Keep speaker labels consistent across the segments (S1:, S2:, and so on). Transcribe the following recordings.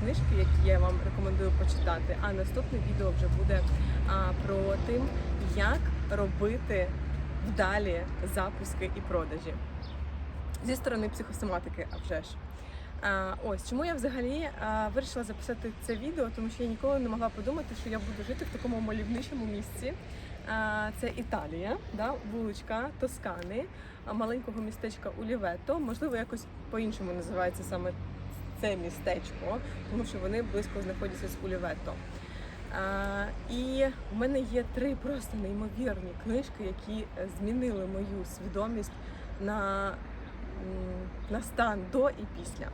S1: книжки, які я вам рекомендую почитати. А наступне відео вже буде про тим, як робити вдалі запуски і продажі зі сторони психосоматики, а вже ж. Ось чому я взагалі вирішила записати це відео, тому що я ніколи не могла подумати, що я буду жити в такому мальовничому місці. Це Італія, да, вуличка Тоскани, маленького містечка Улівето. Можливо, якось по-іншому називається саме це містечко, тому що вони близько знаходяться з Улівето. А, і в мене є три просто неймовірні книжки, які змінили мою свідомість на, на стан до і після.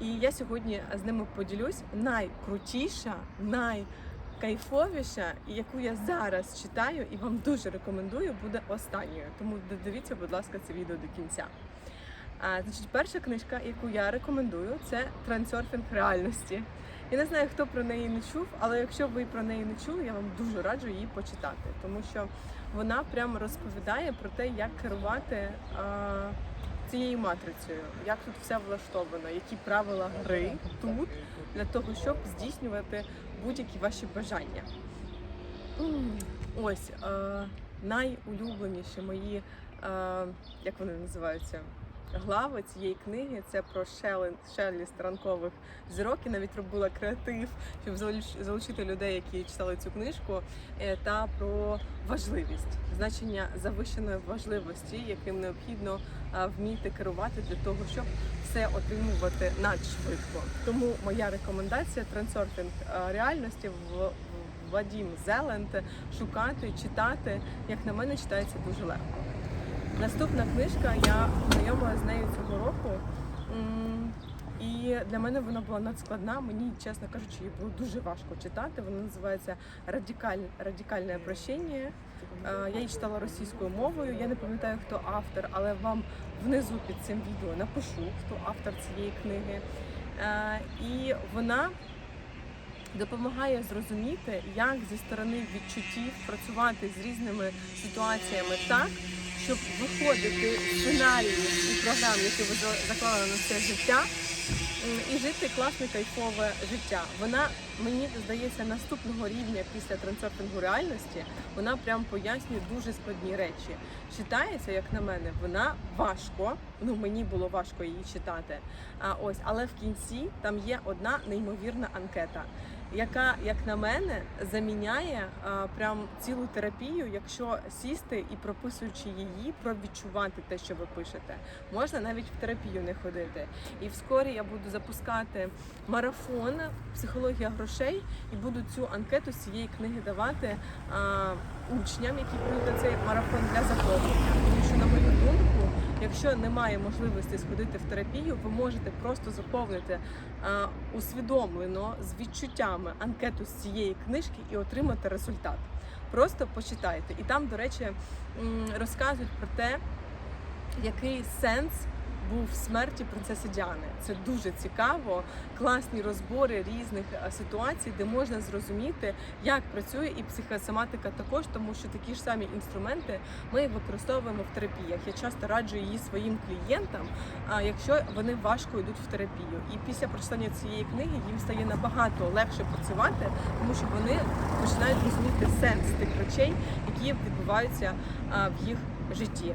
S1: І я сьогодні з ними поділюсь. Найкрутіша, найкайфовіша, яку я зараз читаю і вам дуже рекомендую, буде останньою. Тому дивіться, будь ласка, це відео до кінця. А, значить, перша книжка, яку я рекомендую, це трансерфінг реальності. Я не знаю, хто про неї не чув, але якщо ви про неї не чули, я вам дуже раджу її почитати, тому що вона прямо розповідає про те, як керувати а, цією матрицею, як тут все влаштовано, які правила гри тут для того, щоб здійснювати будь-які ваші бажання. Ось е, найулюбленіші мої, е, як вони називаються, глави цієї книги це про шелен- шеліст ранкових зірок. І навіть робила креатив, щоб залуч- залучити людей, які читали цю книжку, е, та про важливість, значення завищеної важливості, яким необхідно вміти керувати для того, щоб все отримувати надшвидко. Тому моя рекомендація трансерфінг е, реальності в- Вадім Зеленд шукати, читати, як на мене, читається дуже легко. Наступна книжка, я знайома з нею цього року. І для мене вона була надскладна. Мені, чесно кажучи, її було дуже важко читати. Вона називається Радикаль... Радикальне прощення. Я її читала російською мовою. Я не пам'ятаю, хто автор, але вам внизу під цим відео напишу, хто автор цієї книги. І вона допомагає зрозуміти, як зі сторони відчуттів працювати з різними ситуаціями так, щоб виходити з сценаріїв і програм, які ви заклали на це життя, і жити класне кайфове життя. Вона мені здається наступного рівня після трансерфінгу реальності. Вона прям пояснює дуже складні речі. Читається, як на мене, вона важко. Ну мені було важко її читати. А ось, але в кінці там є одна неймовірна анкета, яка, як на мене, заміняє а, прям цілу терапію, якщо сісти і прописуючи її, провідчувати те, що ви пишете. Можна навіть в терапію не ходити. І вскорі я буду запускати марафон психологія грошей і буду цю анкету з цієї книги давати а, учням, які прийдуть на цей марафон для заповнення. Тому що, на мою думку, якщо немає можливості сходити в терапію, ви можете просто заповнити а, усвідомлено з відчуттями анкету з цієї книжки і отримати результат. Просто почитайте. І там, до речі, розказують про те, який сенс був в смерті принцеси Діани. Це дуже цікаво, класні розбори різних е, ситуацій, де можна зрозуміти, як працює і психосоматика також, тому що такі ж самі інструменти ми використовуємо в терапіях. Я часто раджу її своїм клієнтам, якщо вони важко йдуть в терапію. І після прочитання цієї книги їм стає набагато легше працювати, тому що вони починають розуміти сенс тих речей, які відбуваються в їх житті.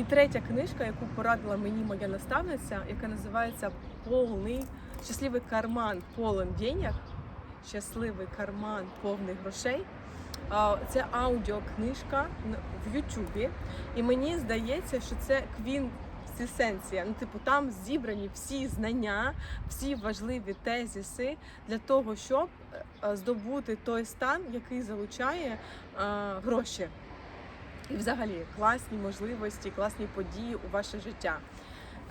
S1: І третя книжка, яку порадила мені моя наставниця, яка називається Повний щасливий карман полон денег. Щасливий карман повний грошей. Це аудіокнижка в Ютубі. І мені здається, що це квінсесенція. Ну, типу, там зібрані всі знання, всі важливі тезіси для того, щоб е, здобути той стан, який залучає е, гроші. І взагалі класні можливості, класні події у ваше життя.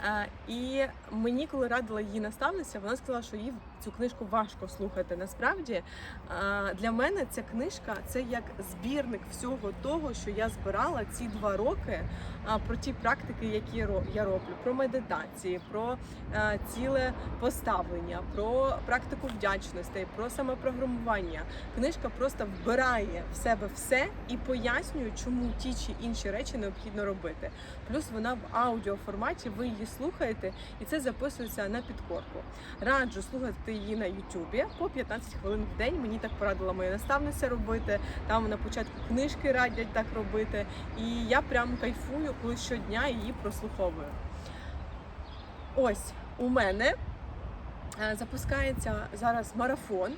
S1: Е, І мені, коли радила її наставниця, вона сказала, що їй цю книжку важко слухати. Насправді е, для мене ця книжка це як збірник всього того, що я збирала ці два роки про ті практики, які я роблю, про медитації, про е, ціле поставлення, про практику вдячності, про самопрограмування. Книжка просто вбирає в себе все і пояснює, чому ті чи інші речі необхідно робити. Плюс вона в аудіоформаті, ви її слухаєте, і це записується на підкорку. Раджу слухати її на Ютубі по 15 хвилин в день. Мені так порадила моя наставниця робити. Там на початку книжки радять так робити. І я прям кайфую, коли щодня її прослуховую. Ось у мене е, запускається зараз марафон,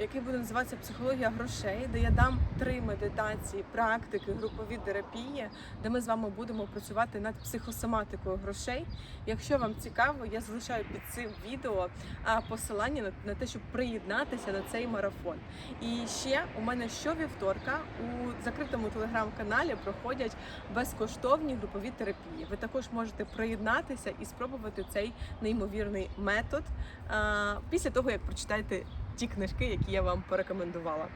S1: який буде називатися Психологія грошей, де я дам три медитації, практики, групові терапії, де ми з вами будемо працювати над психосоматикою грошей. Якщо вам цікаво, я залишаю під цим відео посилання на, те, щоб приєднатися на цей марафон. І ще у мене щовівторка у закритому телеграм-каналі проходять безкоштовні групові терапії. Ви також можете приєднатися і спробувати цей неймовірний метод після того, як прочитаєте ті книжки, які я вам порекомендувала.